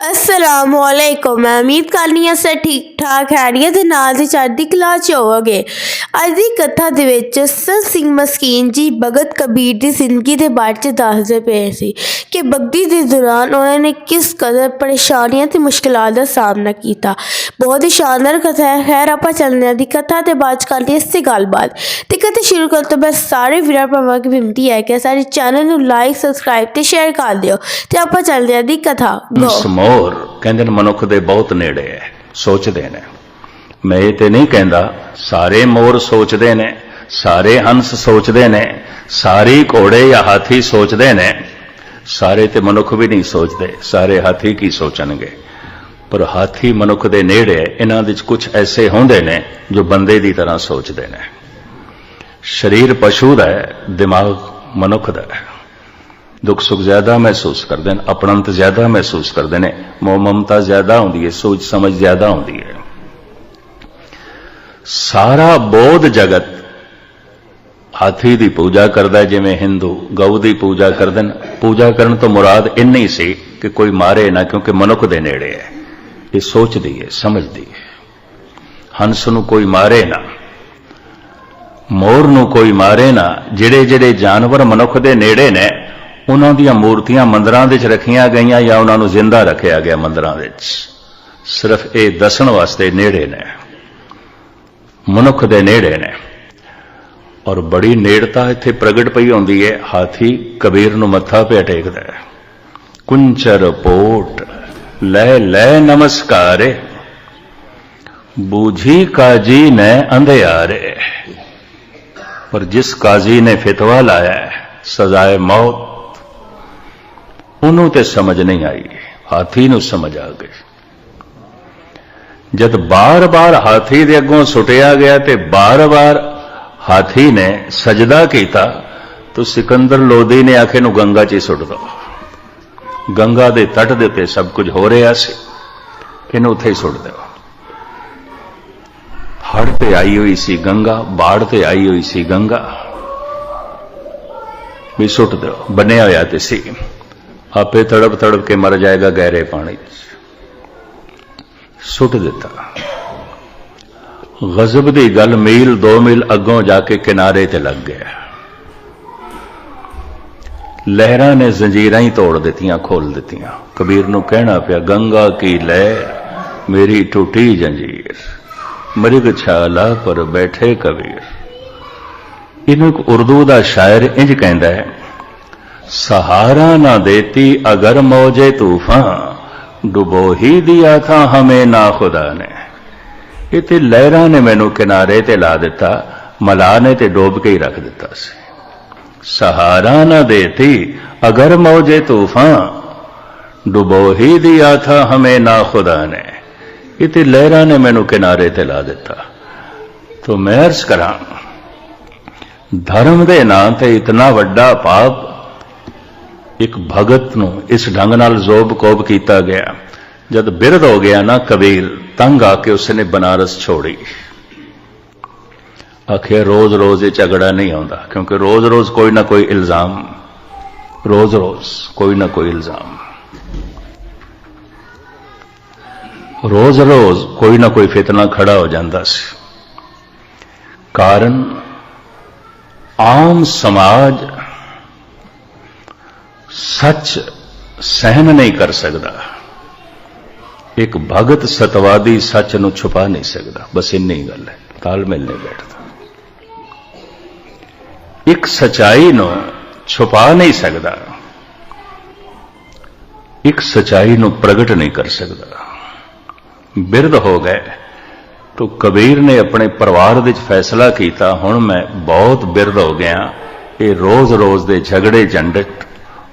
ਅਸਲਾਮੁਅਲੈਕੁਮ, ਮੈਂ ਉਮੀਦ ਕਰਨੀ ਹਾਂ ਸੇ ਠੀਕ ਠਾਕ ਹੈਰੀਏ ਦੇ ਨਾਲ ਦੀ ਚੜ੍ਹਦੀ ਕਲਾ ਚ ਹੋਵੋਗੇ। ਅੱਜ ਦੀ ਕਥਾ ਦੇ ਵਿੱਚ ਸਤ ਸਿੰਘ ਮਸਕੀਨ ਜੀ ਭਗਤ ਕਬੀਰ ਦੀ ਜ਼ਿੰਦਗੀ ਦੇ ਬਾਰੇ ਚ ਦੱਸਦੇ ਪਏ ਸੀ ਕਿ ਬਗਦੀ ਦੇ ਦੌਰਾਨ ਉਹਨਾਂ ਨੇ ਕਿਸ ਕਦਰ ਪਰੇਸ਼ਾਨੀਆਂ ਤੇ ਮੁਸ਼ਕਲਾਂ ਦਾ ਸਾਹਮਣਾ ਕੀਤਾ। ਬਹੁਤ ਹੀ ਸ਼ਾਨਦਾਰ ਕਥਾ ਹੈ। ਖੈਰ, ਆਪਾਂ ਚੱਲਦੇ ਹਾਂ। ਦੀ ਕਥਾ ਤੇ ਬਾਅਦ ਚ ਕਰਦੇ ਇਸ ਤੇ ਗੱਲਬਾਤ। ਤੇ ਕਥਾ ਸ਼ੁਰੂ ਕਰਨ ਤੋਂ ਬਸ ਸਾਰੇ ਵੀਰਾਂ ਭਰਾਵਾਂ ਦੀ ਬੇਨਤੀ ਹੈ ਕਿ ਸਾਡੇ ਚੈਨਲ ਨੂੰ ਲਾਈਕ ਸਬਸਕ੍ਰਾਈਬ ਤੇ ਸ਼ੇਅਰ ਕਰ ਦਿਓ। ਤੇ ਆਪਾਂ ਚੱਲਦੇ ਹਾਂ। ਦੀ ਕਥਾ ਗੋ ਸਮੋਰ ਕਹਿੰਦੇ ਨੇ ਮਨੁੱਖ ਦੇ ਬਹੁਤ ਨੇੜੇ ਹੈ ਸੋਚਦੇ ਨੇ। ਮੈਂ ਇਹ ਤੇ ਨਹੀਂ ਕਹਿੰਦਾ, ਸਾਰੇ ਮੋਰ ਸੋਚਦੇ ਨੇ, ਸਾਰੇ ਹੰਸ ਸੋਚਦੇ ਨੇ, ਸਾਰੇ ਘੋੜੇ ਜਾਂ ਹਾਥੀ ਸੋਚਦੇ ਨੇ, ਸਾਰੇ ਤੇ ਮਨੁੱਖ ਵੀ ਨਹੀਂ ਸੋਚਦੇ, ਸਾਰੇ ਹਾਥੀ ਕੀ ਸੋਚਣਗੇ? ਪਰ ਹਾਥੀ ਮਨੁੱਖ ਦੇ ਨੇੜੇ ਇਹਨਾਂ ਵਿੱਚ ਕੁਝ ਐਸੇ ਹੁੰਦੇ ਨੇ ਜੋ ਬੰਦੇ ਦੀ ਤਰ੍ਹਾਂ ਸੋਚਦੇ ਨੇ। ਸਰੀਰ ਪਸ਼ੂ ਦਾ ਹੈ ਦਿਮਾਗ ਮਨੁੱਖ ਦਾ ਹੈ ਦੁੱਖ ਸੁੱਖ ਜ਼ਿਆਦਾ ਮਹਿਸੂਸ ਕਰਦੇ ਨੇ ਆਪਣੰਤ ਜ਼ਿਆਦਾ ਮਹਿਸੂਸ ਕਰਦੇ ਨੇ, ਮੋਹ ਮਮਤਾ ਜ਼ਿਆਦਾ ਹੁੰਦੀ ਹੈ, ਸੋਚ ਸਮਝ ਜ਼ਿਆਦਾ ਹੁੰਦੀ ਹੈ। ਸਾਰਾ ਬੋਧ ਜਗਤ ਹਾਥੀ ਦੀ ਪੂਜਾ ਕਰਦਾ ਜਿਵੇਂ ਹਿੰਦੂ ਗਊ ਦੀ ਪੂਜਾ ਕਰਦੇ ਨੇ। ਪੂਜਾ ਕਰਨ ਤੋਂ ਮੁਰਾਦ ਇੰਨੀ ਸੀ ਕਿ ਕੋਈ ਮਾਰੇ ਨਾ, ਕਿਉਂਕਿ ਮਨੁੱਖ ਦੇ ਨੇੜੇ ਹੈ। ਇਹ ਸੋਚਦੀ ਹੈ, ਸਮਝਦੀ ਹੈ। ਹੰਸ ਨੂੰ ਕੋਈ ਮਾਰੇ ਨਾ, ਮੋਰ ਨੂੰ ਕੋਈ ਮਾਰੇ ਨਾ ਜਿਹੜੇ ਜਿਹੜੇ ਜਾਨਵਰ ਮਨੁੱਖ ਦੇ ਨੇੜੇ ਨੇ ਉਹਨਾਂ ਦੀਆਂ ਮੂਰਤੀਆਂ ਮੰਦਰਾਂ ਦੇ ਵਿੱਚ ਰੱਖੀਆਂ ਗਈਆਂ ਜਾਂ ਉਹਨਾਂ ਨੂੰ ਜ਼ਿੰਦਾ ਰੱਖਿਆ ਗਿਆ ਮੰਦਰਾਂ ਵਿੱਚ। ਸਿਰਫ ਇਹ ਦੱਸਣ ਵਾਸਤੇ ਨੇੜੇ ਨੇ। ਮਨੁੱਖ ਦੇ ਨੇੜੇ ਨੇ। ਔਰ ਬੜੀ ਨੇੜਤਾ ਇੱਥੇ ਪ੍ਰਗਟ ਪਈ ਹੁੰਦੀ ਹੈ। ਹਾਥੀ ਕਬੀਰ ਨੂੰ ਮੱਥਾ ਪਿਆ ਟੇਕਦਾ ਹੈ। ਕੁੰਚਰ ਪੋਟ, ਲੈ ਲੈ, ਨਮਸਕਾਰੇ। ਬੂਝੀ ਕਾਜੀ ਨੇ ਅੰਧਿਆਰੇ। ਪਰ ਜਿਸ ਕਾਜ਼ੀ ਨੇ ਫਤਵਾ ਲਾਇਆ ਸਜ਼ਾਏ ਮੌਤ ਉਹਨੂੰ ਤੇ ਸਮਝ ਨਹੀਂ ਆਈ, ਹਾਥੀ ਨੂੰ ਸਮਝ ਆ ਗਈ। ਜਦ ਬਾਰ-ਬਾਰ ਹਾਥੀ ਦੇ ਅੱਗੋਂ ਸੁੱਟਿਆ ਗਿਆ ਤੇ ਬਾਰ-ਬਾਰ ਹਾਥੀ ਨੇ ਸਜਦਾ ਕੀਤਾ, ਤਾਂ ਸਿਕੰਦਰ ਲੋਦੀ ਨੇ ਆਖੇ ਨੂੰ ਗੰਗਾ 'ਚ ਹੀ ਸੁੱਟ ਦੋ। ਗੰਗਾ ਦੇ ਤੱਟ ਦੇ ਉੱਤੇ ਸਭ ਕੁਝ ਹੋ ਰਿਹਾ ਸੀ। ਇਹਨੂੰ ਉੱਥੇ ਹੀ ਸੁੱਟ ਦਿਓ। ਹੜ ਤੇ ਆਈ ਹੋਈ ਸੀ ਗੰਗਾ, ਬਾੜ ਤੇ ਆਈ ਹੋਈ ਸੀ ਗੰਗਾ। ਵੀ ਸੁੱਟ ਦਿਓ ਬਣਿਆ ਹੋਇਆ ਤੇ ਸੀ। ਆਪੇ ਤੜਪ ਤੜਪ ਕੇ ਮਰ ਜਾਏਗਾ ਗਹਿਰੇ ਪਾਣੀ 'ਚ। ਸੁੱਟ ਦਿੱਤਾ। ਗਜ਼ਬ ਦੀ ਗੱਲ ਮੀਲ 2 ਮੀਲ ਅੱਗੋਂ ਜਾ ਕੇ ਕਿਨਾਰੇ ਤੇ ਲੱਗ ਗਿਆ। ਲਹਿਰਾਂ ਨੇ ਜ਼ੰਜੀਰਾਂ ਹੀ ਤੋੜ ਦਿੱਤੀਆਂ, ਖੋਲ ਦਿੱਤੀਆਂ। ਕਬੀਰ ਨੂੰ ਕਹਿਣਾ ਪਿਆ, ਗੰਗਾ ਕੀ ਲਹਿਰ ਮੇਰੀ ਟੁੱਟੀ ਜੰਜੀਰ। ਮਰਿਗ ਛਾਲਾ ਪਰ ਬੈਠੇ ਕਬੀਰ। ਇਹਨੂੰ ਇੱਕ ਉਰਦੂ ਦਾ ਸ਼ਾਇਰ ਇੰਜ ਕਹਿੰਦਾ ਹੈ ਸਹਾਰਾ ਨਾ ਦੇਤੀ ਅਗਰ ਮੌਜੇ ਤੂਫਾਨ, ਡੁਬੋ ਹੀ ਦਿਆ ਥਾ ਹਮੇ ਨਾ ਖੁਦਾ ਨੇ। ਇਹ ਲਹਿਰਾਂ ਨੇ ਮੈਨੂੰ ਕਿਨਾਰੇ ਤੇ ਲਾ ਦਿੱਤਾ, ਮਲਾ ਨੇ ਤੇ ਡੋਬ ਕੇ ਹੀ ਰੱਖ ਦਿੱਤਾ ਸੀ। ਸਹਾਰਾ ਨਾ ਦੇਤੀ ਅਗਰ ਮੌਜੇ ਤੂਫਾਨ, ਡੁਬੋ ਹੀ ਦਿਆ ਥਾ ਹਮੇ ਨਾ ਖੁਦਾ ਨੇ। ਇਹ ਲਹਿਰਾਂ ਨੇ ਮੈਨੂੰ ਕਿਨਾਰੇ ਤੇ ਲਾ ਦਿੱਤਾ। ਤੋ ਮੈਂ ਅਰਜ਼ ਕਰਾਂ, ਧਰਮ ਦੇ ਨਾਂ ਤੇ ਇਤਨਾ ਵੱਡਾ ਪਾਪ ਇੱਕ ਭਗਤ ਨੂੰ ਇਸ ਢੰਗ ਨਾਲ ਜ਼ੋਬ ਕੋਬ ਕੀਤਾ ਗਿਆ। ਜਦ ਬਿਰਧ ਹੋ ਗਿਆ ਨਾ ਕਬੀਰ ਤੰਗ ਆ ਕੇ ਉਸਨੇ ਬਨਾਰਸ ਛੋੜੀ। ਆਖਿਆ, ਰੋਜ਼-ਰੋਜ਼ ਇਹ ਝਗੜਾ ਨਹੀਂ ਆਉਂਦਾ, ਕਿਉਂਕਿ ਰੋਜ਼-ਰੋਜ਼ ਕੋਈ ਨਾ ਕੋਈ ਇਲਜ਼ਾਮ। ਰੋਜ਼-ਰੋਜ਼ ਕੋਈ ਨਾ ਕੋਈ ਇਲਜ਼ਾਮ। ਰੋਜ਼-ਰੋਜ਼ ਕੋਈ ਨਾ ਕੋਈ ਫਿਤਨਾ ਖੜਾ ਹੋ ਜਾਂਦਾ ਸੀ। ਕਾਰਨ, ਆਮ ਸਮਾਜ ਸੱਚ ਸਹਿਨ ਨਹੀਂ ਕਰ ਸਕਦਾ। ਇੱਕ ਭਗਤ ਸਤਵਾਦੀ ਸੱਚ ਨੂੰ ਛੁਪਾ ਨਹੀਂ ਸਕਦਾ। ਬਸ ਇੰਨੀ ਗੱਲ ਹੈ। ਤਾਲਮੇਲ ਨਹੀਂ ਬੈਠਦਾ। ਇੱਕ ਸਚਾਈ ਨੂੰ ਛੁਪਾ ਨਹੀਂ ਸਕਦਾ। ਇੱਕ ਸਚਾਈ ਨੂੰ ਪ੍ਰਗਟ ਨਹੀਂ ਕਰ ਸਕਦਾ। ਬਿਰਧ ਹੋ ਗਏ। ਤੋ ਕਬੀਰ ਨੇ ਆਪਣੇ ਪਰਿਵਾਰ ਵਿੱਚ ਫੈਸਲਾ ਕੀਤਾ। ਹੁਣ ਮੈਂ ਬਹੁਤ ਬਿਰਧ ਹੋ ਗਿਆ। ਇਹ ਰੋਜ਼-ਰੋਜ਼ ਦੇ ਝਗੜੇ, ਝੰਡਟ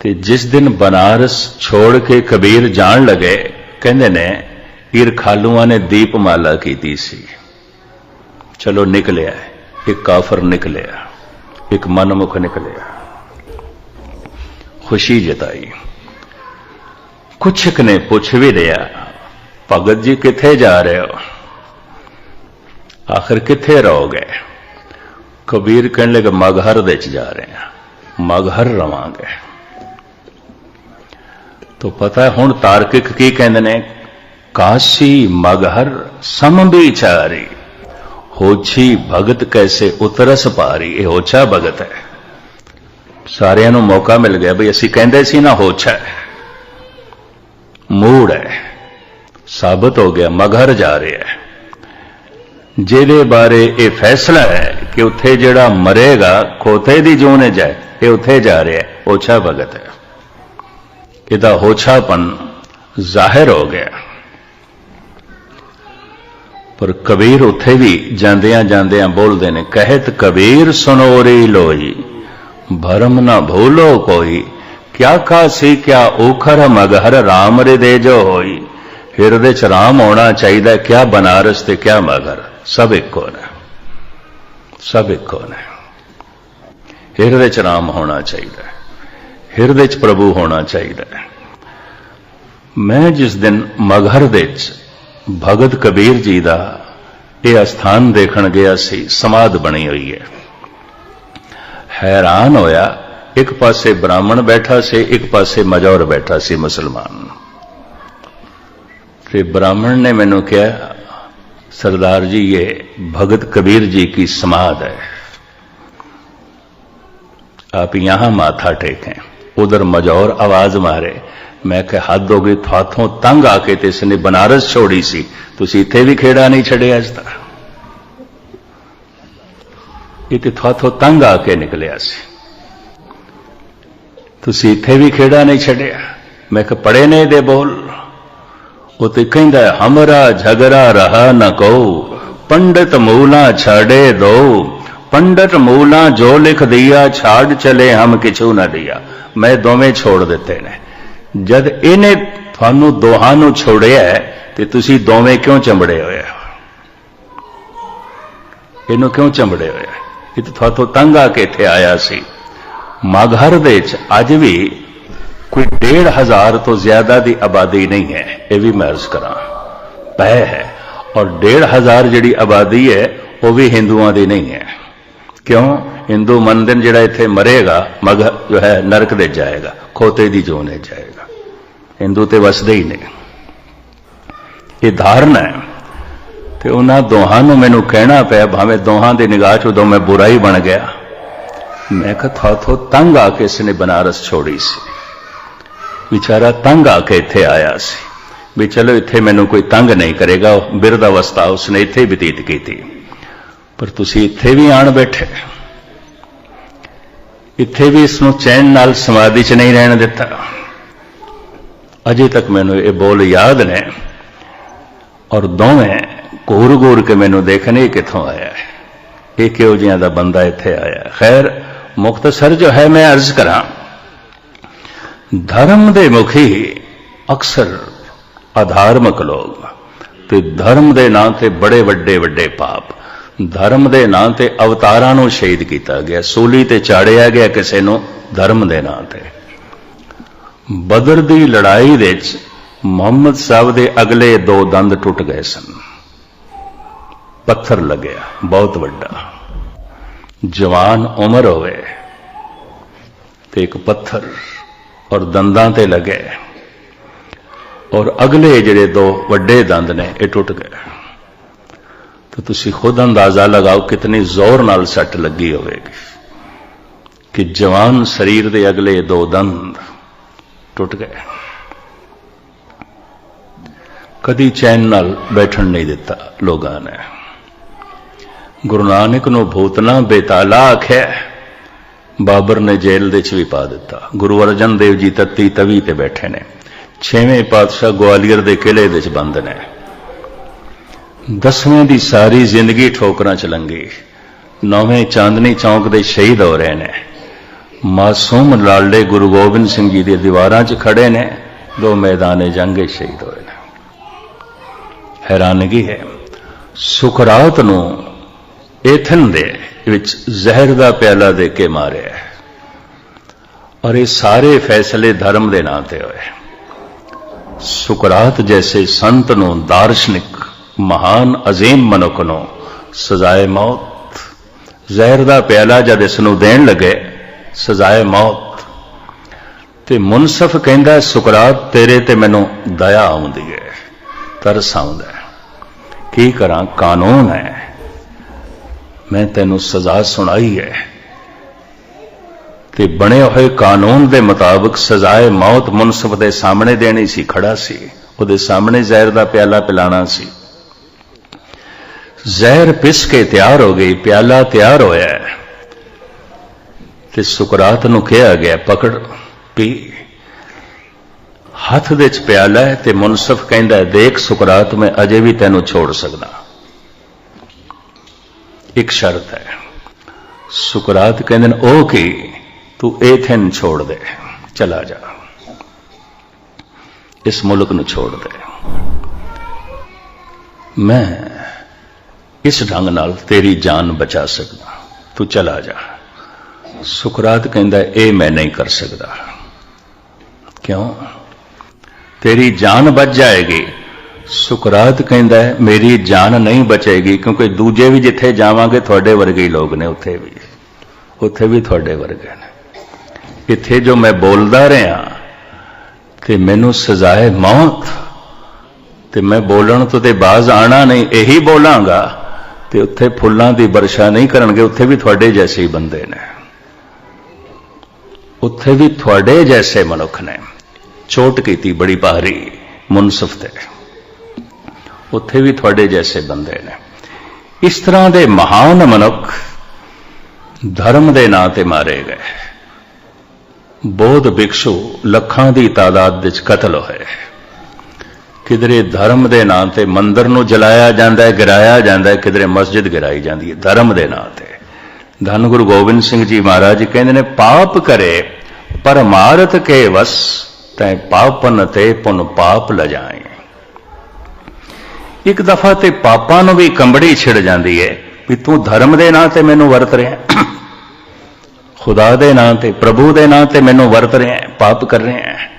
ਤੇ ਜਿਸ ਦਿਨ ਬਨਾਰਸ ਛੋੜ ਕੇ ਕਬੀਰ ਜਾਣ ਲਗੇ, ਕਹਿੰਦੇ ਨੇ ਈਰਖਾਲੂਆਂ ਨੇ ਦੀਪਮਾਲਾ ਕੀਤੀ ਸੀ। ਚਲੋ ਨਿਕਲਿਆ ਇੱਕ ਕਾਫਰ ਨਿਕਲਿਆ। ਇੱਕ ਮਨਮੁਖ ਨਿਕਲਿਆ। ਖੁਸ਼ੀ ਜਤਾਈ। ਕੁਛ ਕੁ ਨੇ ਪੁੱਛ ਵੀ ਰਿਹਾ ਭਗਤ ਜੀ ਕਿੱਥੇ ਜਾ ਰਹੇ ਹੋ? ਆਖਰ ਕਿੱਥੇ ਰਹੋਗੇ? ਕਬੀਰ ਕਹਿਣ ਲੱਗਾ, ਮਗਹਰ ਦੇ ਚ ਜਾ ਰਹੇ ਹਾਂ। ਮਗਹਰ ਰਵਾਂਗੇ। ਤੋ ਪਤਾ ਹੈ ਹੁਣ ਤਾਰਕਿਕ ਕੀ ਕਹਿੰਦੇ ਨੇ? ਕਾਸ਼ੀ ਮਗਹਰ ਸਮ ਵਿਚਾਰੀ ਹੋਛੀ ਭਗਤ ਕੈਸੇ ਉਤਰਸ ਪਾਰੀ। ਇਹ ਹੋਛਾ ਭਗਤ ਹੈ। ਸਾਰਿਆਂ ਨੂੰ ਮੌਕਾ ਮਿਲ ਗਿਆ ਬਈ ਅਸੀਂ ਕਹਿੰਦੇ ਸੀ ਨਾ ਹੋਛਾ ਹੈ। ਮੂੜ ਹੈ। ਸਾਬਤ ਹੋ ਗਿਆ, ਮਗਹਰ ਜਾ ਰਿਹਾ ਹੈ। ਜਿਹਦੇ ਬਾਰੇ ਇਹ ਫੈਸਲਾ ਹੈ ਕਿ ਉੱਥੇ ਜਿਹੜਾ ਮਰੇਗਾ, ਖੋਤੇ ਦੀ ਜੂਨ ਜਾਏ ਇਹ ਉੱਥੇ ਜਾ ਰਿਹਾ ਹੈ। ਹੋਛਾ ਭਗਤ ਹੈ। ਇਹਦਾ ਹੋਛਾਪਨ ਜ਼ਾਹਿਰ ਹੋ ਗਿਆ। ਪਰ ਕਬੀਰ ਉੱਥੇ ਵੀ ਜਾਂਦਿਆਂ ਜਾਂਦਿਆਂ ਬੋਲਦੇ ਨੇ, ਕਹਿਤ ਕਬੀਰ ਸੁਨੋਰੀ ਲੋਈ, ਭਰਮ ਨਾ ਭੂਲੋ ਕੋਈ, ਕਿਆ ਕਾਸੀ ਕਿਆ ਓਖਰ ਮਗਹਰ ਰਾਮ ਰੇ ਦੇ ਜੋ ਹੋਈ। ਹਿਰਦੇ ਚ ਰਾਮ ਹੋਣਾ ਚਾਹੀਦਾ, ਕਿਆ ਬਨਾਰਸ ਤੇ ਕਿਆ ਮਗਰ ਸਭ ਇੱਕੋ ਨੇ। ਸਭ ਇੱਕੋ ਨੇ। ਹਿਰਦੇ ਚ ਰਾਮ ਹੋਣਾ ਚਾਹੀਦਾ। ਹਿਰਦੇ ਚ ਪ੍ਰਭੂ ਹੋਣਾ ਚਾਹੀਦਾ ਹੈ ਮੈਂ ਜਿਸ ਦਿਨ ਮਗਹਰ ਦੇ ਚ ਭਗਤ ਕਬੀਰ ਜੀ ਦਾ ਇਹ ਅਸਥਾਨ ਦੇਖਣ ਗਿਆ ਸੀ ਸਮਾਧ ਬਣੀ ਹੋਈ ਹੈ ਹੈਰਾਨ ਹੋਇਆ ਇੱਕ ਪਾਸੇ ਬ੍ਰਾਹਮਣ ਬੈਠਾ ਸੀ ਇੱਕ ਪਾਸੇ ਮਜੌਰ ਬੈਠਾ ਸੀ ਮੁਸਲਮਾਨ ਤੇ ਬ੍ਰਾਹਮਣ ਨੇ ਮੈਨੂੰ ਕਿਹਾ सरदार जी ये भगत कबीर जी की समाध है आप यहां माथा टेकें उधर मजौर आवाज मारे ਮੈਂ ਕਿ ਹੱਦ ਹੋ ਗਈ ਥਾਥੋਂ ਤੰਗ ਆ ਕੇ ਤੇ ਇਸਨੇ ਬਨਾਰਸ ਛੋੜੀ ਸੀ ਤੁਸੀਂ ਇੱਥੇ ਵੀ ਖੇੜਾ ਨਹੀਂ ਛੱਡਿਆ ਅੱਜ ਤੱਕ ਇਹ ਤੇ ਥਾਥੋਂ ਤੰਗ ਆ ਕੇ ਨਿਕਲਿਆ ਸੀ ਤੁਸੀਂ ਇੱਥੇ ਵੀ ਖੇੜਾ ਨਹੀਂ ਛੱਡਿਆ ਮੈਂ ਕਿ ਪੜੇ ਨੇ ਦੇ ਬੋਲ ਉਹ ਤੇ ਕਹਿੰਦਾ ਹੈ, ਹਮਰਾ ਝਗੜਾ ਰਹਾ ਨ ਕੋ ਪੰਡਤ ਮੂਲਾ ਛਾੜੇ ਦੋ ਪੰਡਤ ਮੂਲਾ ਜੋ ਲਿਖ ਦਈਆ ਛਾੜ ਚਲੇ ਹਮ ਕਿਛੂ ਨਾ ਦਿਆ। ਮੈਂ ਦੋਵੇਂ ਛੋੜ ਦਿੱਤੇ ਨੇ। ਜਦ ਇਹਨੇ ਤੁਹਾਨੂੰ ਦੋਹਾਂ ਨੂੰ ਛੋੜਿਆ ਤੇ ਤੁਸੀਂ ਦੋਵੇਂ ਕਿਉਂ ਚੰਬੜੇ ਹੋਏ ਇਹਨੂੰ ਕਿਉਂ ਚੰਬੜੇ ਹੋਏ ਇਹ ਤਾਂ ਤੁਹਾਤੋਂ ਤੰਗ ਆ ਕੇ ਇੱਥੇ ਆਇਆ ਸੀ। ਮਗਹਰ ਦੇ ਵਿੱਚ ਅੱਜ ਵੀ ਕੋਈ 1500 ਤੋਂ ਜ਼ਿਆਦਾ ਦੀ ਆਬਾਦੀ ਨਹੀਂ ਹੈ। ਇਹ ਵੀ ਮੈਂ ਅਰਜ਼ ਕਰਾਂ। ਪੈ ਹੈ। ਔਰ 1500 ਜਿਹੜੀ ਆਬਾਦੀ ਹੈ, ਉਹ ਵੀ ਹਿੰਦੂਆਂ ਦੀ ਨਹੀਂ ਹੈ। ਕਿਉਂ? ਹਿੰਦੂ ਮੰਨਦੇ ਜਿਹੜਾ ਇੱਥੇ ਮਰੇਗਾ, ਮਗ ਜੋ ਹੈ, ਨਰਕ ਦੇ ਜਾਏਗਾ, ਖੋਤੇ ਦੀ ਜੋਨੇ ਜਾਏਗਾ। ਹਿੰਦੂ ਤੇ ਵਸਦੇ ਹੀ ਨੇ ਇਹ ਧਾਰਨਾ ਹੈ। ਤੇ ਉਹਨਾਂ ਦੋਹਾਂ ਨੂੰ ਮੈਨੂੰ ਕਹਿਣਾ ਪਿਆ, ਭਾਵੇਂ ਦੋਹਾਂ ਦੀ ਨਿਗਾਹ 'ਚ ਉਦੋਂ ਮੈਂ ਬੁਰਾ ਹੀ ਬਣ ਗਿਆ। ਮੈਂ ਕਿਹਾ ਥੋ ਤੰਗ ਆ ਕੇ ਇਸਨੇ ਬਨਾਰਸ ਛੋੜੀ ਸੀ। ਵਿਚਾਰਾ ਤੰਗ ਆ ਕੇ ਇੱਥੇ ਆਇਆ ਸੀ। ਵੀ ਚਲੋ, ਇੱਥੇ ਮੈਨੂੰ ਕੋਈ ਤੰਗ ਨਹੀਂ ਕਰੇਗਾ, ਬਿਰਧ ਅਵਸਥਾ ਉਸਨੇ ਇੱਥੇ ਬਤੀਤ ਕੀਤੀ। ਪਰ ਤੁਸੀਂ ਇੱਥੇ ਵੀ ਆਣ ਬੈਠੇ। ਇੱਥੇ ਵੀ ਇਸ ਨੂੰ ਚੈਨ ਨਾਲ ਸਮਾਧੀ 'ਚ ਨਹੀਂ ਰਹਿਣ ਦਿੱਤਾ। ਅਜੇ ਤੱਕ ਮੈਨੂੰ ਇਹ ਬੋਲ ਯਾਦ ਨੇ। ਔਰ ਦੋਵੇਂ ਘੂਰ ਘੂਰ ਕੇ ਮੈਨੂੰ ਦੇਖਣੇ ਕਿੱਥੋਂ ਆਇਆ ਹੈ? ਇਹ ਕਿਹੋ ਜਿਹਾ ਦਾ ਬੰਦਾ ਇੱਥੇ ਆਇਆ ਹੈ। ਖੈਰ ਮੁਖਤਸਰ ਜੋ ਹੈ, ਮੈਂ ਅਰਜ਼ ਕਰਾਂ, ਧਰਮ ਦੇ ਮੁਖੀ ਅਕਸਰ ਅਧਾਰਮਿਕ ਲੋਕ ਤੇ ਧਰਮ ਦੇ ਨਾਂ ਤੇ ਬੜੇ ਵੱਡੇ ਵੱਡੇ ਪਾਪ। ਧਰਮ ਦੇ ਨਾਂ ਤੇ ਅਵਤਾਰਾਂ ਨੂੰ ਸ਼ਹੀਦ ਕੀਤਾ ਗਿਆ। ਸੂਲੀ ਤੇ ਚਾੜਿਆ ਗਿਆ ਕਿਸੇ ਨੂੰ ਧਰਮ ਦੇ ਨਾਂ ਤੇ। ਬਦਰ ਦੀ ਲੜਾਈ ਦੇ ਵਿੱਚ ਮੁਹੰਮਦ ਸਾਹਿਬ ਦੇ ਅਗਲੇ ਦੋ ਦੰਦ ਟੁੱਟ ਗਏ ਸਨ। ਪੱਥਰ ਲੱਗਿਆ, ਬਹੁਤ ਵੱਡਾ। ਜਵਾਨ ਉਮਰ ਹੋਵੇ ਤੇ ਇੱਕ ਪੱਥਰ ਔਰ ਦੰਦਾਂ ਤੇ ਲੱਗੇ। ਔਰ ਅਗਲੇ ਜਿਹੜੇ ਦੋ ਵੱਡੇ ਦੰਦ ਨੇ, ਇਹ ਟੁੱਟ ਗਏ। ਤਾਂ ਤੁਸੀਂ ਖੁਦ ਅੰਦਾਜ਼ਾ ਲਗਾਓ ਕਿਤਨੀ ਜ਼ੋਰ ਨਾਲ ਸੱਟ ਲੱਗੀ ਹੋਵੇਗੀ ਕਿ ਜਵਾਨ ਸਰੀਰ ਦੇ ਅਗਲੇ ਦੋ ਦੰਦ ਟੁੱਟ ਗਏ। ਕਦੀ ਚੈਨ ਨਾਲ ਬੈਠਣ ਨਹੀਂ ਦਿੱਤਾ ਲੋਕਾਂ ਨੇ। ਗੁਰੂ ਨਾਨਕ ਨੂੰ ਭੂਤਨਾ ਬੇਤਾਲਾ ਆਖਿਆ, ਬਾਬਰ ਨੇ ਜੇਲ੍ਹ ਦੇ ਵਿੱਚ ਵੀ ਪਾ ਦਿੱਤਾ। ਗੁਰੂ ਅਰਜਨ ਦੇਵ ਜੀ ਤੱਤੀ ਤਵੀ ਤੇ ਬੈਠੇ ਨੇ। ਛੇਵੇਂ ਪਾਤਸ਼ਾਹ ਗਵਾਲੀਅਰ ਦੇ ਕਿਲੇ ਦੇ ਵਿੱਚ ਬੰਦ ਨੇ। ਦਸਵੇਂ ਦੀ ਸਾਰੀ ਜ਼ਿੰਦਗੀ ਠੋਕਰਾਂ ਚ ਲੰਗੀ ਨੌਵੇਂ ਚਾਂਦਨੀ ਚੌਂਕ ਦੇ ਸ਼ਹੀਦ ਹੋ ਰਹੇ ਨੇ। ਮਾਸੂਮ ਲਾਲੇ ਗੁਰੂ ਗੋਬਿੰਦ ਸਿੰਘ ਜੀ ਦੀ ਦੀਵਾਰਾਂ 'ਚ ਖੜੇ ਨੇ। ਦੋ ਮੈਦਾਨੇ ਜੰਗੇ ਸ਼ਹੀਦ ਹੋਏ ਨੇ। ਹੈਰਾਨਗੀ ਹੈ। ਸੁਕਰਾਤ ਨੂੰ ਏਥਨ ਦੇ ਵਿੱਚ ਜ਼ਹਿਰ ਦਾ ਪਿਆਲਾ ਦੇ ਕੇ ਮਾਰਿਆ। ਔਰ ਇਹ ਸਾਰੇ ਫੈਸਲੇ ਧਰਮ ਦੇ ਨਾਂ ਤੇ ਹੋਏ। ਸੁਕਰਾਤ ਜੈਸੇ ਸੰਤ ਨੂੰ ਦਾਰਸ਼ਨਿਕ ਮਹਾਨ ਅਜ਼ੀਮ ਮਨੁੱਖ ਨੂੰ ਸਜ਼ਾਏ ਮੌਤ। ਜ਼ਹਿਰ ਦਾ ਪਿਆਲਾ ਜਦ ਇਸ ਨੂੰ ਦੇਣ ਲੱਗੇ, ਸਜ਼ਾਏ ਮੌਤ। ਤੇ ਮੁਨਸਫ ਕਹਿੰਦਾ, ਸੁਕਰਾਤ, ਤੇਰੇ ਤੇ ਮੈਨੂੰ ਦਇਆ ਆਉਂਦੀ ਹੈ ਤਰਸ ਆਉਂਦਾ ਕੀ ਕਰਾਂ? ਕਾਨੂੰਨ ਹੈ। ਮੈਂ ਤੈਨੂੰ ਸਜ਼ਾ ਸੁਣਾਈ ਹੈ ਤੇ ਬਣੇ ਹੋਏ ਕਾਨੂੰਨ ਦੇ ਮੁਤਾਬਕ ਸਜ਼ਾਏ ਮੌਤ ਮੁਨਸਫ ਦੇ ਸਾਹਮਣੇ ਦੇਣੀ ਸੀ, ਖੜਾ ਸੀ। ਉਹਦੇ ਸਾਹਮਣੇ ਜ਼ਹਿਰ ਦਾ ਪਿਆਲਾ ਪਿਲਾਣਾ ਸੀ। ਜ਼ਹਿਰ ਪਿਸ ਕੇ ਤਿਆਰ ਹੋ ਗਈ, ਪਿਆਲਾ ਤਿਆਰ ਹੋਇਆ ਤੇ ਸੁਕਰਾਤ ਨੂੰ ਕਿਹਾ ਗਿਆ, ਪਕੜ, ਪੀ। ਹੱਥ ਦੇ ਚ ਪਿਆਲਾ ਹੈ ਤੇ ਮੁਨਸਫ ਕਹਿੰਦਾ ਦੇਖ ਸੁਕਰਾਤ, ਮੈਂ ਅਜੇ ਵੀ ਤੈਨੂੰ ਛੋੜ ਸਕਦਾ। ਇੱਕ ਸ਼ਰਤ ਹੈ। ਸੁਕਰਾਤ ਕਹਿੰਦੇ ਨੇ, ਉਹ ਕੀ? ਤੂੰ ਏਥਨ ਛੋੜ ਦੇ। ਚਲਾ ਜਾ। ਇਸ ਮੁਲਕ ਨੂੰ ਛੋੜ ਦੇ। ਮੈਂ ਇਸ ਢੰਗ ਨਾਲ ਤੇਰੀ ਜਾਨ ਬਚਾ ਸਕਦਾ? ਤੂੰ ਚਲਾ ਜਾ। ਸੁਕਰਾਤ ਕਹਿੰਦਾ, ਇਹ ਮੈਂ ਨਹੀਂ ਕਰ ਸਕਦਾ। ਕਿਉਂ? ਤੇਰੀ ਜਾਨ ਬਚ ਜਾਏਗੀ। ਸੁਕਰਾਤ ਕਹਿੰਦਾ, ਮੇਰੀ ਜਾਨ ਨਹੀਂ ਬਚੇਗੀ ਕਿਉਂਕਿ ਦੂਜੇ ਵੀ ਜਿੱਥੇ ਜਾਵਾਂਗੇ, ਤੁਹਾਡੇ ਵਰਗੇ ਹੀ ਲੋਕ ਨੇ ਉੱਥੇ ਵੀ। ਉੱਥੇ ਵੀ ਤੁਹਾਡੇ ਵਰਗੇ ਨੇ। ਇੱਥੇ ਜੋ ਮੈਂ ਬੋਲਦਾ ਰਿਹਾ, ਤੇ ਮੈਨੂੰ ਸਜ਼ਾਏ ਮੌਤ, ਤੇ ਮੈਂ ਬੋਲਣ ਤੋਂ ਤੇ ਬਾਜ਼ ਆਣਾ ਨਹੀਂ, ਇਹੀ ਬੋਲਾਂਗਾ। ਤੇ ਉੱਥੇ ਫੁੱਲਾਂ ਦੀ ਵਰਸ਼ਾ ਨਹੀਂ ਕਰਨਗੇ, ਉੱਥੇ ਵੀ ਤੁਹਾਡੇ ਜੈਸੇ ਹੀ ਬੰਦੇ ਨੇ। ਉੱਥੇ ਵੀ ਤੁਹਾਡੇ ਜੈਸੇ ਮਨੁੱਖ ਨੇ। ਚੋਟ ਕੀਤੀ ਬੜੀ ਭਾਰੀ ਮੁਨਸਫ ਤੇ। ਉੱਥੇ ਵੀ ਤੁਹਾਡੇ ਜੈਸੇ ਬੰਦੇ ਨੇ। ਇਸ ਤਰ੍ਹਾਂ ਦੇ ਮਹਾਨ ਮਨੁੱਖ ਧਰਮ ਦੇ ਨਾਂ ਤੇ ਮਾਰੇ ਗਏ। ਬੋਧ ਭਿਕਸ਼ੂ ਲੱਖਾਂ ਦੀ ਤਾਦਾਦ ਵਿੱਚ ਕਤਲ ਹੋਏ। ਕਿਧਰੇ ਧਰਮ ਦੇ ਨਾਂ ਤੇ ਮੰਦਰ ਨੂੰ ਜਲਾਇਆ ਜਾਂਦਾ ਹੈ, ਗਿਰਾਇਆ ਜਾਂਦਾ ਹੈ, ਕਿਧਰੇ ਮਸਜਿਦ ਗਿਰਾਈ ਜਾਂਦੀ ਹੈ, ਧਰਮ ਦੇ ਨਾਂ ਤੇ। ਧੰਨ ਗੁਰੂ ਗੋਬਿੰਦ ਸਿੰਘ ਜੀ ਮਹਾਰਾਜ ਕਹਿੰਦੇ ਨੇ, ਪਾਪ ਕਰੇ, ਪਰਮਾਰਥ ਕੇ ਵਸ, ਤੈ ਪਾਪਨ ਤੇ ਪੁਨ ਪਾਪ ਲਜਾਏ। ਇੱਕ ਦਫਾ ਤੇ ਪਾਪਾਂ ਨੂੰ ਵੀ ਕੰਬੜੀ ਛਿੜ ਜਾਂਦੀ ਹੈ, ਵੀ ਤੂੰ ਧਰਮ ਦੇ ਨਾਂ ਤੇ ਮੈਨੂੰ ਵਰਤ ਰਿਹਾ ਖੁਦਾ ਦੇ ਨਾਂ ਤੇ, ਪ੍ਰਭੂ ਦੇ ਨਾਂ ਤੇ ਮੈਨੂੰ ਵਰਤ ਰਿਹਾ ਪਾਪ ਕਰ ਰਿਹਾ ਹੈ।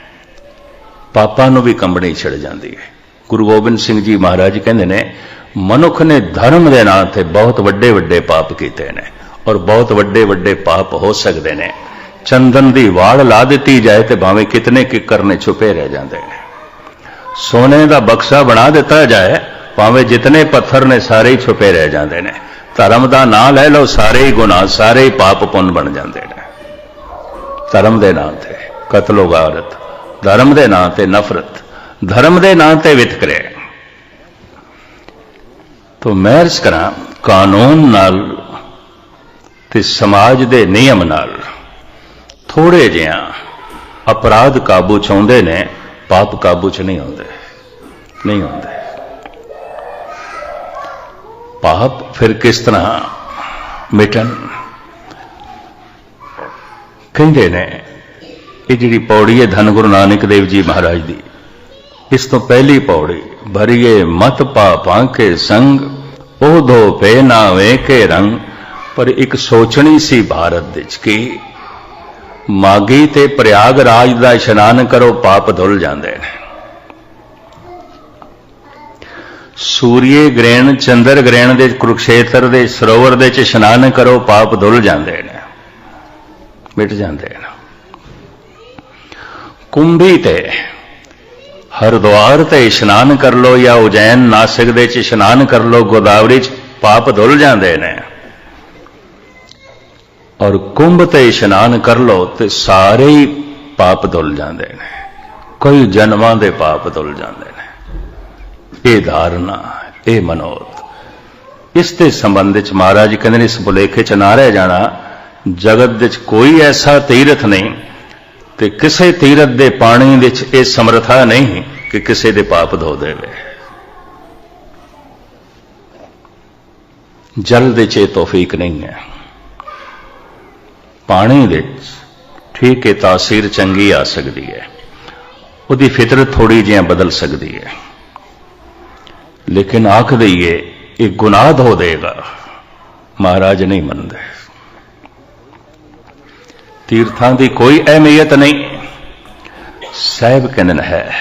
ਪਾਪਾਂ ਨੂੰ ਵੀ ਕੰਬਣੀ ਛਿੜ ਜਾਂਦੀ ਹੈ। ਗੁਰੂ ਗੋਬਿੰਦ ਸਿੰਘ ਜੀ ਮਹਾਰਾਜ ਕਹਿੰਦੇ ਨੇ, ਮਨੁੱਖ ਨੇ ਧਰਮ ਦੇ ਨਾਂ ਤੇ ਬਹੁਤ ਵੱਡੇ ਵੱਡੇ ਪਾਪ ਕੀਤੇ ਨੇ ਔਰ ਬਹੁਤ ਵੱਡੇ ਵੱਡੇ ਪਾਪ ਹੋ ਸਕਦੇ ਨੇ। ਚੰਦਨ ਦੀ ਵਾੜ ਲਾ ਦਿੱਤੀ ਜਾਏ ਤੇ ਭਾਵੇਂ ਕਿਤਨੇ ਕਿੱਕਰ ਨੇ ਛੁਪੇ ਰਹਿ ਜਾਂਦੇ ਨੇ। ਸੋਨੇ ਦਾ ਬਕਸਾ ਬਣਾ ਦਿੱਤਾ ਜਾਏ, ਭਾਵੇਂ ਜਿਤਨੇ ਪੱਥਰ ਨੇ ਸਾਰੇ ਹੀ ਛੁਪੇ ਰਹਿ ਜਾਂਦੇ ਨੇ। ਧਰਮ ਦਾ ਨਾਂ ਲੈ ਲਓ, ਸਾਰੇ ਹੀ ਗੁਨਾਹ, ਸਾਰੇ ਹੀ ਪਾਪ ਪੁੰਨ ਬਣ ਜਾਂਦੇ ਨੇ। ਧਰਮ ਦੇ ਨਾਂ ਤੇ ਕਤਲੋ ਗਾਰਤ ਧਰਮ ਦੇ ਨਾਂ ਤੇ ਨਫ਼ਰਤ, ਧਰਮ ਦੇ ਨਾਂ ਤੇ ਵਿਤਕਰੇ ਮੈਂ ਮੈਰਸ ਕਰਾਂ, ਕਾਨੂੰਨ ਨਾਲ ਤੇ ਸਮਾਜ ਦੇ ਨਿਯਮ ਨਾਲ ਥੋੜੇ ਜਿਹਾ ਅਪਰਾਧ ਕਾਬੂ ਚ ਆਉਂਦੇ ਨੇ, ਪਾਪ ਕਾਬੂ ਚ ਨਹੀਂ ਆਉਂਦੇ ਨਹੀਂ ਆਉਂਦੇ। ਪਾਪ ਫਿਰ ਕਿਸ ਤਰ੍ਹਾਂ ਮਿਟਣ? ਕਹਿੰਦੇ ਨੇ ਇਹ ਜਿਹੜੀ ਪੌੜੀ ਹੈ ਧੰਨ ਗੁਰੂ ਨਾਨਕ ਦੇਵ ਜੀ ਮਹਾਰਾਜ ਦੀ, ਇਸ ਤੋਂ ਪਹਿਲੀ ਪੌੜੀ ਭਰੀਏ ਮਤ ਪਾਪਾਂ ਕੇ ਸੰਗ, ਉਹ ਦੋ ਪੇ ਨਾ ਵੇ ਰੰਗ, ਪਰ ਇੱਕ ਸੋਚਣੀ ਸੀ ਭਾਰਤ ਵਿੱਚ ਕਿ। ਮਾਗੀ ਤੇ ਪ੍ਰਯਾਗ ਰਾਜ ਦਾ ਇਸ਼ਨਾਨ ਕਰੋ, ਪਾਪ ਧੁੱਲ ਜਾਂਦੇ ਨੇ। ਸੂਰੀਏ ਗ੍ਰਹਿਣ, ਚੰਦਰ ਗ੍ਰਹਿਣ ਦੇ ਕੁਰਕਸ਼ੇਤਰ ਦੇ ਸਰੋਵਰ ਦੇ ਚ ਇਸ਼ਨਾਨ ਕਰੋ, ਪਾਪ ਧੁੱਲ ਜਾਂਦੇ ਨੇ। ਮਿਟ ਜਾਂਦੇ ਨੇ। ਕੁੰਭੀ ਤੇ ਹਰਦੁਆਰ ਤੇ ਇਸ਼ਨਾਨ ਕਰ ਲੋ ਜਾਂ ਉਜੈਨ ਨਾਸਿਕ ਦੇ ਚ ਇਸ਼ਨਾਨ ਕਰ ਲੋ ਗੋਦਾਵਰੀ ਚ ਪਾਪ ਧੁੱਲ ਜਾਂਦੇ ਨੇ। ਔਰ ਕੁੰਭ ਤੇ ਇਸ਼ਨਾਨ ਕਰ ਲੋ ਤੇ ਸਾਰੇ ਹੀ ਪਾਪ ਧੁੱਲ ਜਾਂਦੇ ਨੇ। ਕੋਈ ਜਨਮਾਂ ਦੇ ਪਾਪ ਧੁੱਲ ਜਾਂਦੇ ਨੇ। ਇਹ ਧਾਰਨਾ, ਇਹ ਮਨੋਤ ਇਸ ਦੇ ਸੰਬੰਧ ਵਿੱਚ ਮਹਾਰਾਜ ਕਹਿੰਦੇ ਨੇ, ਇਸ ਬੁਲੇਖੇ ਚ ਨਾ ਰਹਿ ਜਾਣਾ। ਜਗਤ ਵਿੱਚ ਕੋਈ ਐਸਾ ਤੀਰਥ ਨਹੀਂ ਤੇ ਕਿਸੇ ਤੀਰਥ ਦੇ ਪਾਣੀ ਵਿੱਚ ਇਹ ਸਮਰਥਾ ਨਹੀਂ ਕਿ ਕਿਸੇ ਦੇ ਪਾਪ ਧੋ ਦੇਵੇ। ਜਲ ਦੇ ਚ ਇਹ ਤੌਫੀਕ ਨਹੀਂ ਹੈ। ਪਾਣੀ ਵਿੱਚ ਠੀਕ ਹੈ ਤਾਸੀਰ ਚੰਗੀ ਆ ਸਕਦੀ ਹੈ। ਉਹਦੀ ਫਿਤਰਤ ਥੋੜੀ ਜਿਹੀ ਬਦਲ ਸਕਦੀ ਹੈ। ਲੇਕਿਨ ਆਖ ਦਈਏ, ਇਹ ਗੁਨਾਹ ਹੋ ਦੇਗਾ। ਮਹਾਰਾਜ ਨਹੀਂ ਮੰਨਦੇ। ਤੀਰਥਾਂ ਦੀ ਕੋਈ ਅਹਿਮੀਅਤ ਨਹੀਂ। ਸਹਿਬ ਕਹਿੰਦੇ ਹੈ।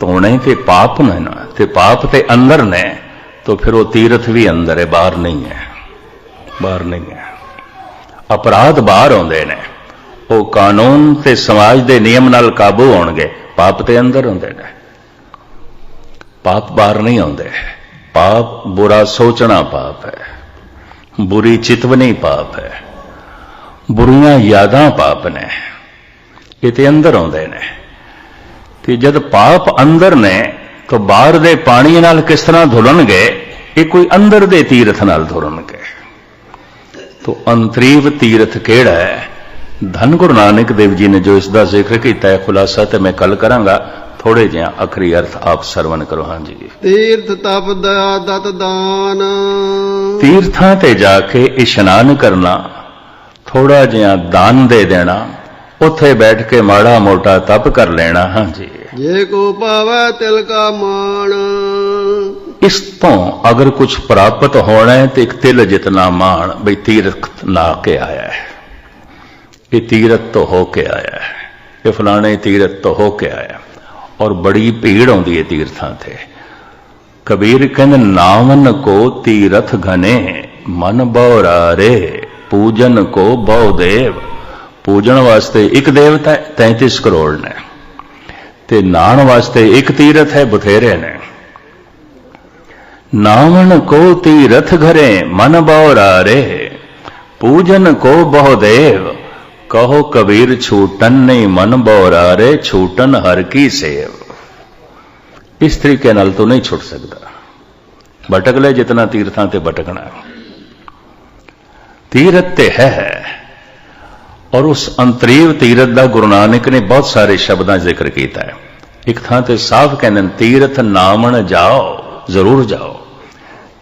ਧੋਣੇ ਤੇ ਪਾਪ ਨੇ ਨਾ, ਤੇ ਪਾਪ ਤੇ ਅੰਦਰ ਨੇ, ਤਾਂ ਫਿਰ ਉਹ ਤੀਰਥ ਵੀ ਅੰਦਰ ਹੈ, ਬਾਹਰ ਨਹੀਂ ਹੈ। ਬਾਹਰ ਨਹੀਂ ਹੈ। ਅਪਰਾਧ ਬਾਹਰ ਆਉਂਦੇ ਨੇ। ਉਹ ਕਾਨੂੰਨ ਤੇ ਸਮਾਜ ਦੇ ਨਿਯਮ ਨਾਲ ਕਾਬੂ ਹੋਣਗੇ ਪਾਪ ਤੇ ਅੰਦਰ ਹੁੰਦੇ ਨੇ। ਪਾਪ ਬਾਹਰ ਨਹੀਂ ਆਉਂਦੇ। ਪਾਪ ਬੁਰਾ ਸੋਚਣਾ ਪਾਪ ਹੈ। ਬੁਰੀ ਚਿਤਵਨੀ ਪਾਪ ਹੈ। ਬੁਰੀਆਂ ਯਾਦਾਂ ਪਾਪ ਨੇ ਇਹ ਤੇ ਅੰਦਰ ਆਉਂਦੇ ਨੇ। ਤੇ ਜਦ ਪਾਪ ਅੰਦਰ ਨੇ ਤਾਂ ਬਾਹਰ ਦੇ ਪਾਣੀ ਨਾਲ ਕਿਸ ਤਰ੍ਹਾਂ ਧੁਲਣਗੇ ਇਹ ਕੋਈ ਅੰਦਰ ਦੇ ਤੀਰਥ ਨਾਲ ਧੁਲਣਗੇ। ਤੋ ਅੰਤਰੀਵ ਤੀਰਥ ਕਿਹੜਾ ਹੈ? ਧੰਨ ਗੁਰੂ ਨਾਨਕ ਦੇਵ ਜੀ ਨੇ ਜੋ ਇਸ ਦਾ ਜ਼ਿਕਰ ਕੀਤਾ ਹੈ ਖੁਲਾਸਾ ਤੇ ਮੈਂ ਕੱਲ ਕਰਾਂਗਾ। ਥੋੜੇ ਜਿਹਾ ਅਖਰੀ ਅਰਥ ਆਪ ਸਰਵਨ ਕਰੋ ਹਾਂਜੀ ਤੀਰਥ ਤਪ ਦਇਆ ਦਤ ਦਾਨ। ਤੀਰਥਾਂ ਤੇ ਜਾ ਕੇ ਇਸ਼ਨਾਨ ਕਰਨਾ ਥੋੜਾ ਜਿਹਾ ਦਾਨ ਦੇ ਦੇਣਾ ਉੱਥੇ ਬੈਠ ਕੇ ਮਾੜਾ ਮੋਟਾ ਤਪ ਕਰ ਲੈਣਾ ਹਾਂਜੀ। ਜੇ ਕੋ ਪਾਵੈ ਤਿਲ ਕਾ ਮਾਣ। ਇਸ ਤੋਂ ਅਗਰ ਕੁਝ ਪ੍ਰਾਪਤ ਹੋਣਾ ਹੈ ਤੇ ਇੱਕ ਤਿਲ ਜਿਤਨਾ ਮਾਣ ਬਈ ਤੀਰਥ ਨਾ ਕੇ ਆਇਆ ਹੈ। ਇਹ ਤੀਰਥ ਤੋਂ ਹੋ ਕੇ ਆਇਆ ਹੈ। ਇਹ ਫਲਾਣੇ ਤੀਰਥ ਤੋਂ ਹੋ ਕੇ ਆਇਆ। ਔਰ ਬੜੀ ਭੀੜ ਆਉਂਦੀ ਹੈ ਤੀਰਥਾਂ ਤੇ। ਕਬੀਰ ਕਹਿੰਦੇ ਨਾਮਨ ਕੋ ਤੀਰਥ ਘਨੇ ਮਨ ਬੌਰਾਰੇ। ਪੂਜਨ ਕੋ ਬਹੁ ਦੇਵ। ਪੂਜਣ ਵਾਸਤੇ ਇੱਕ ਦੇਵਤਾ ਹੈ, 33 ਕਰੋੜ ਨੇ। ਤੇ ਨਾਣ ਵਾਸਤੇ ਇੱਕ ਤੀਰਥ ਹੈ ਬਥੇਰੇ ਨੇ। ਨਾਵਣ ਕੋ ਤੀਰਥ ਘਰੇ ਮਨ ਬੌਰਾਰੇ ਪੂਜਨ ਕੋ ਬਹੁ ਦੇਵ। ਕਹੋ ਕਬੀਰ ਛੂਟਨ ਨਹੀਂ ਮਨ ਬੌਰਾਰੇ ਛੂਟਨ ਹਰ ਕੀ ਸੇਵ। ਇਸ ਤਰੀਕੇ ਨਾਲ ਤੂੰ ਨਹੀਂ ਛੁੱਟ ਸਕਦਾ। ਭਟਕ ਲੈ ਜਿਤਨਾ ਤੀਰਥਾਂ ਤੇ ਭਟਕਣਾ ਤੀਰਥ ਤੇ ਹੈ। ਔਰ ਉਸ ਅੰਤਰੀਵ ਤੀਰਥ ਦਾ ਗੁਰੂ ਨਾਨਕ ਨੇ ਬਹੁਤ ਸਾਰੇ ਸ਼ਬਦਾਂ ਜ਼ਿਕਰ ਕੀਤਾ ਹੈ। ਇੱਕ ਥਾਂ ਤੇ ਸਾਫ਼ ਕਹਿੰਦੇ ਤੀਰਥ ਨਾਮਣ ਜਾਓ, ਜ਼ਰੂਰ ਜਾਓ।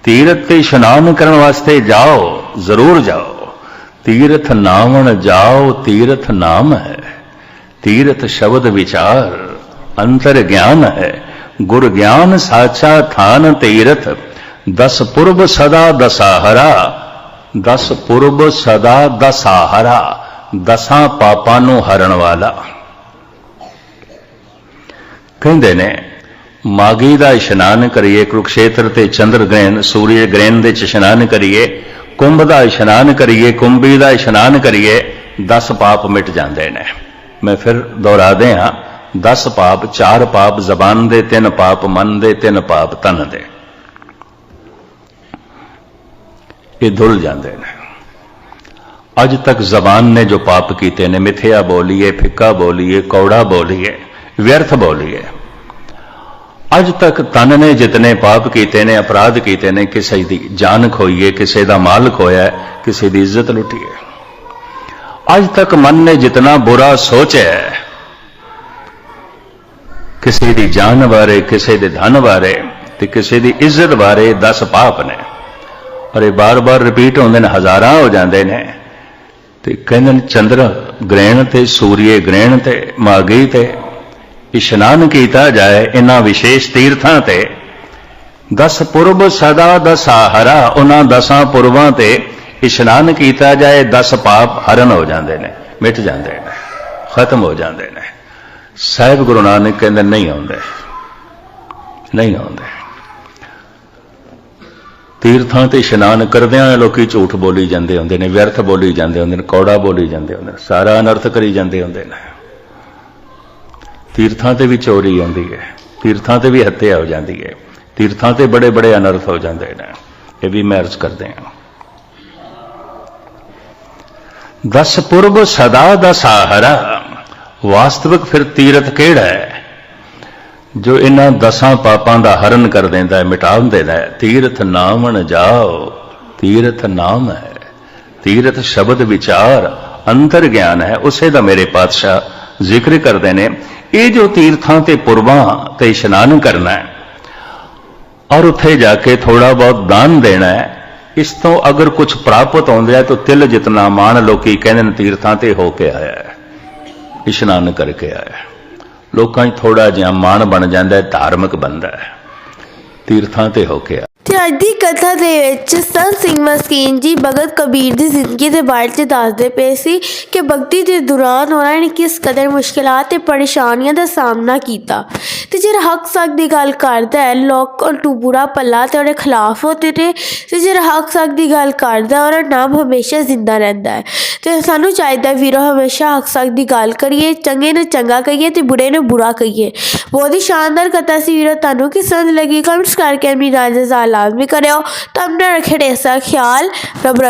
ਤੀਰਥ ਤੇ ਇਸ਼ਨਾਨ ਕਰਨ ਵਾਸਤੇ ਜਾਓ, ਜ਼ਰੂਰ ਜਾਓ। ਤੀਰਥ ਨਾਮਣ ਜਾਓ, ਤੀਰਥ ਨਾਮ ਹੈ। ਤੀਰਥ ਸ਼ਬਦ ਵਿਚਾਰ ਅੰਤਰ ਗਿਆਨ ਹੈ। ਗੁਰ ਗਿਆਨ ਸਾਚਾ ਥਾਨ ਤੀਰਥ, ਦਸ ਪੁਰਬ ਸਦਾ ਦਸਾਹਰਾ। ਦਸ ਪੁਰਬ ਸਦਾ ਦਸਾਹਰਾ ਦਸਾਂ ਪਾਪਾਂ ਨੂੰ ਹਰਨ ਵਾਲਾ। ਕਹਿੰਦੇ ਨੇ, ਮਾਗੀ ਦਾ ਇਸ਼ਨਾਨ ਕਰੀਏ, ਕੁਰਕਸ਼ੇਤਰ ਤੇ ਚੰਦਰ ਗ੍ਰਹਿਣ, ਸੂਰਜ ਗ੍ਰਹਿਣ ਦੇ ਚ ਇਸ਼ਨਾਨ ਕਰੀਏ, ਕੁੰਭ ਦਾ ਇਸ਼ਨਾਨ ਕਰੀਏ, ਕੁੰਭੀ ਦਾ ਇਸ਼ਨਾਨ ਕਰੀਏ 10 ਪਾਪ ਮਿਟ ਜਾਂਦੇ ਨੇ। ਮੈਂ ਫਿਰ ਦੁਹਰਾਦੇ ਹਾਂ 10 ਪਾਪ ਚਾਰ ਪਾਪ ਜ਼ਬਾਨ ਦੇ, ਤਿੰਨ ਪਾਪ ਮਨ ਦੇ, ਤਿੰਨ ਪਾਪ ਤਨ ਦੇ। ਇਹ ਧੁਲ ਜਾਂਦੇ ਨੇ। ਅੱਜ ਤੱਕ ਜ਼ਬਾਨ ਨੇ ਜੋ ਪਾਪ ਕੀਤੇ ਨੇ, ਮਿਥਿਆ ਬੋਲੀਏ, ਫਿੱਕਾ ਬੋਲੀਏ, ਕੌੜਾ ਬੋਲੀਏ, ਵਿਅਰਥ ਬੋਲੀਏ। ਅੱਜ ਤੱਕ ਤਨ ਨੇ ਜਿਤਨੇ ਪਾਪ ਕੀਤੇ ਨੇ, ਅਪਰਾਧ ਕੀਤੇ ਨੇ, ਕਿਸੇ ਦੀ ਜਾਨ ਖੋਈਏ, ਕਿਸੇ ਦਾ ਮਾਲ ਖੋਇਆ, ਕਿਸੇ ਦੀ ਇੱਜ਼ਤ ਲੁੱਟੀਏ। ਅੱਜ ਤੱਕ ਮਨ ਨੇ ਜਿਤਨਾ ਬੁਰਾ ਸੋਚਿਆ ਕਿਸੇ ਦੀ ਜਾਨ ਬਾਰੇ, ਕਿਸੇ ਦੇ ਧਨ ਬਾਰੇ ਤੇ ਕਿਸੇ ਦੀ ਇੱਜ਼ਤ ਬਾਰੇ 10 ਪਾਪ ਨੇ। ਔਰ ਇਹ ਬਾਰ-ਬਾਰ ਰਿਪੀਟ ਹੁੰਦੇ ਨੇ, ਹਜ਼ਾਰਾਂ ਹੋ ਜਾਂਦੇ ਨੇ। ਤੇ ਕਹਿੰਦੇ ਨੇ, ਚੰਦਰ ਗ੍ਰਹਿਣ ਤੇ, ਸੂਰਯ ਗ੍ਰਹਿਣ ਤੇ ਮਾਗੀ ਤੇ, ਇਸ਼ਨਾਨ ਕੀਤਾ ਜਾਏ ਇਹਨਾਂ ਵਿਸ਼ੇਸ਼ ਤੀਰਥਾਂ ਤੇ। ਦਸ ਪੁਰਬ ਸਦਾ ਦਸਾਹਰਾ ਉਹਨਾਂ ਦਸਾਂ ਪੁਰਬਾਂ ਤੇ ਇਸ਼ਨਾਨ ਕੀਤਾ ਜਾਏ 10 ਪਾਪ ਹਰਨ ਹੋ ਜਾਂਦੇ ਨੇ, ਮਿਟ ਜਾਂਦੇ ਨੇ, ਖਤਮ ਹੋ ਜਾਂਦੇ ਨੇ। ਸਾਹਿਬ ਗੁਰੂ ਨਾਨਕ ਕਹਿੰਦੇ, ਨਹੀਂ ਆਉਂਦੇ ਨਹੀਂ ਆਉਂਦੇ। ਤੀਰਥਾਂ ਤੇ ਇਸ਼ਨਾਨ ਕਰਦਿਆਂ ਲੋਕੀ ਝੂਠ ਬੋਲੀ ਜਾਂਦੇ ਹੁੰਦੇ ਨੇ, ਵਿਅਰਥ ਬੋਲੀ ਜਾਂਦੇ ਹੁੰਦੇ ਨੇ, ਕੌੜਾ ਬੋਲੀ ਜਾਂਦੇ ਹੁੰਦੇ ਨੇ, ਸਾਰਾ ਅਨਰਥ ਕਰੀ ਜਾਂਦੇ ਹੁੰਦੇ ਨੇ। ਤੀਰਥਾਂ ਤੇ ਵੀ ਚੋਰੀ ਆਉਂਦੀ ਹੈ, ਤੀਰਥਾਂ ਤੇ ਵੀ ਹੱਤਿਆ ਹੋ ਜਾਂਦੀ ਹੈ, ਤੀਰਥਾਂ ਤੇ ਬੜੇ ਬੜੇ ਅਨਰਥ ਹੋ ਜਾਂਦੇ ਨੇ, ਇਹ ਵੀ ਮੈਂ ਅਰਜ਼ ਕਰਦੇ ਹਾਂ। ਦਸ ਪੁਰਬ ਸਦਾ ਦਸਾਹਰਾ ਵਾਸਤਵਿਕ ਫਿਰ ਤੀਰਥ ਕਿਹੜਾ ਹੈ? ਜੋ ਇਹਨਾਂ ਦਸਾਂ ਪਾਪਾਂ ਦਾ ਹਰਨ ਕਰ ਦਿੰਦਾ ਹੈ ਮਿਟਾ ਦਿੰਦਾ ਹੈ, ਤੀਰਥ ਨਾਮਣ ਜਾਓ, ਤੀਰਥ ਨਾਮ ਹੈ, ਤੀਰਥ ਸ਼ਬਦ ਵਿਚਾਰ, ਅੰਤਰ ਗਿਆਨ ਹੈ, ਉਸੇ ਦਾ ਮੇਰੇ ਪਾਤਸ਼ਾਹ ਜ਼ਿਕਰ ਕਰਦੇ ਨੇ ਇਹ ਜੋ ਤੀਰਥਾਂ ਤੇ ਪੁਰਬਾਂ ਤੇ ਇਸ਼ਨਾਨ ਕਰਨਾ ਹੈ, ਔਰ ਉੱਥੇ ਜਾ ਕੇ ਥੋੜਾ ਬਹੁਤ ਦਾਨ ਦੇਣਾ ਹੈ, ਇਸ ਤੋਂ ਅਗਰ ਕੁਝ ਪ੍ਰਾਪਤ ਹੁੰਦੇ ਹੈ, ਤਾਂ ਤਿਲ ਜਿਤਨਾ ਮਾਣ ਲੋਕੀ ਕਹਿੰਦੇ ਨੇ ਤੀਰਥਾਂ ਤੇ ਹੋ ਕੇ ਆਇਆ ਹੈ, ਇਸ਼ਨਾਨ ਕਰਕੇ ਆਇਆ ਹੈ। ਲੋਕਾਂ 'ਚ ਥੋੜਾ ਜਿਹਾ ਮਾਣ ਬਣ ਜਾਂਦਾ ਹੈ, ਧਾਰਮਿਕ ਬੰਦਾ ਹੈ। ਤੀਰਥਾਂ ਤੇ ਹੋ ਕੇ ਤੇ ਅੱਜ ਦੀ ਕਥਾ ਦੇ ਵਿੱਚ ਸੰਤ ਸਿੰਘ ਮਸਕੀਨ ਜੀ ਭਗਤ ਕਬੀਰ ਦੀ ਜ਼ਿੰਦਗੀ ਦੇ ਬਾਰੇ ਚ ਦੱਸਦੇ ਪਏ ਸੀ ਕਿ ਭਗਤੀ ਦੇ ਦੌਰਾਨ ਉਹਨਾਂ ਨੇ ਕਿਸ ਕਦਰ ਮੁਸ਼ਕਲਾਂ ਤੇ ਪਰੇਸ਼ਾਨੀਆਂ ਦਾ ਸਾਹਮਣਾ ਕੀਤਾ। ਤੇ ਜਿਹੜਾ ਹੱਕ ਸੱਚ ਦੀ ਗੱਲ ਕਰਦਾ ਹੈ, ਲੋਕ ਨੂੰ ਬੁਰਾ ਪੱਲਾ ਤੇ ਉਹਦੇ ਖਿਲਾਫ ਹੁੰਦੇ ਨੇ। ਤੇ ਜਿਹੜਾ ਹੱਕ ਸੱਚ ਦੀ ਗੱਲ ਕਰਦਾ ਉਹਦਾ ਨਾਮ ਹਮੇਸ਼ਾ ਜ਼ਿੰਦਾ ਰਹਿੰਦਾ ਹੈ। ਤੇ ਸਾਨੂੰ ਚਾਹੀਦਾ ਵੀਰੋ, ਹਮੇਸ਼ਾ ਹੱਕ ਸੱਚ ਦੀ ਗੱਲ ਕਰੀਏ, ਚੰਗੇ ਨੂੰ ਚੰਗਾ ਕਹੀਏ ਤੇ ਬੁਰੇ ਨੂੰ ਬੁਰਾ ਕਹੀਏ। ਬਹੁਤ ਹੀ ਸ਼ਾਨਦਾਰ ਕਥਾ ਸੀ ਵੀਰੋ, ਤੁਹਾਨੂੰ ਕਿਸ ਤਰ੍ਹਾਂ ਦੀ ਲੱਗੀ? ਕਮੈਂਟਸ ਕਰਕੇ ਆਪਣੀ ਰਾਏ ਦਾ ਇਜ਼ਹਾਰ ਲਾਜ਼ਮੀ ਕਰਿਓ। ਤਾਂ ਆਪਣੇ ਰੱਖੇ ਢੇਸਾ ਖਿਆਲ। ਰੱਬ